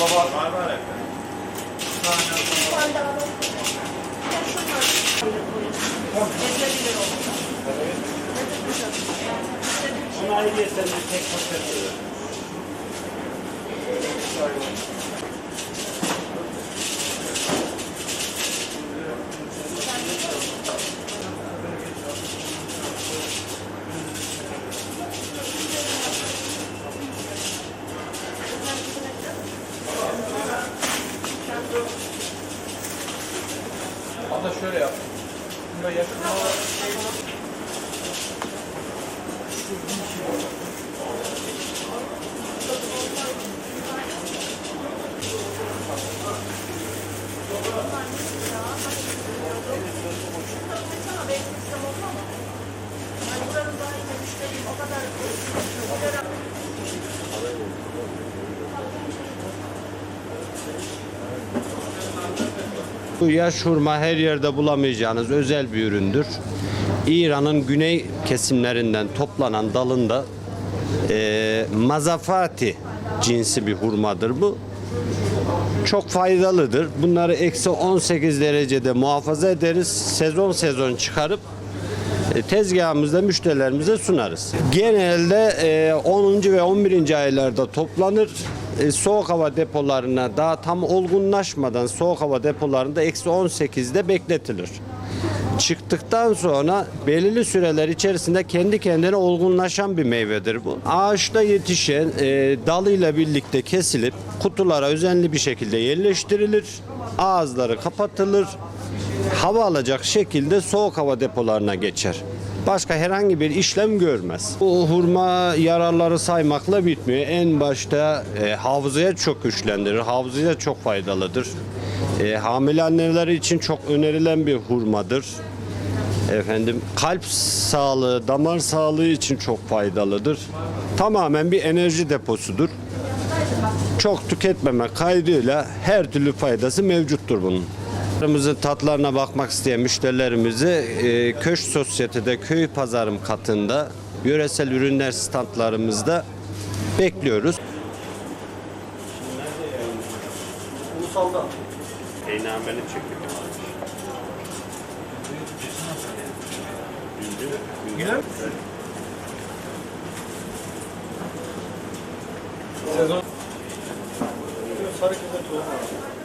Var efendim. Bunları yersen de tek paket. Hatta şöyle yap. Bunda yakın Bu yaş hurma her yerde bulamayacağınız özel bir üründür. İran'ın güney kesimlerinden toplanan dalında eee, mazafati cinsi bir hurmadır bu. Çok faydalıdır. Bunları eksi 18 derecede muhafaza ederiz. Sezon sezon çıkarıp e, tezgahımızda müşterilerimize sunarız. Genelde e, 10. ve 11. aylarda toplanır. E, Soğuk hava depolarına daha tam olgunlaşmadan soğuk hava depolarında eksi 18'de bekletilir. Çıktıktan sonra belirli süreler içerisinde kendi kendine olgunlaşan bir meyvedir bu. Ağaçta yetişen e, dalıyla birlikte kesilip kutulara özenli bir şekilde yerleştirilir. Ağızları kapatılır hava alacak şekilde soğuk hava depolarına geçer. Başka herhangi bir işlem görmez. Bu hurma yararları saymakla bitmiyor. En başta e, hafızaya çok güçlendirir. Hafızaya çok faydalıdır. E, hamile anneler için çok önerilen bir hurmadır. Efendim kalp sağlığı, damar sağlığı için çok faydalıdır. Tamamen bir enerji deposudur. Çok tüketmeme kaydıyla her türlü faydası mevcuttur bunun. Ürünlerimizin tatlarına bakmak isteyen müşterilerimizi e, Köş Sosyete'de köy pazarım katında yöresel ürünler standlarımızda bekliyoruz. Ulusalda. Peynameli çekiyor. Güzel. Sezon. Sarı kızıl tohumu.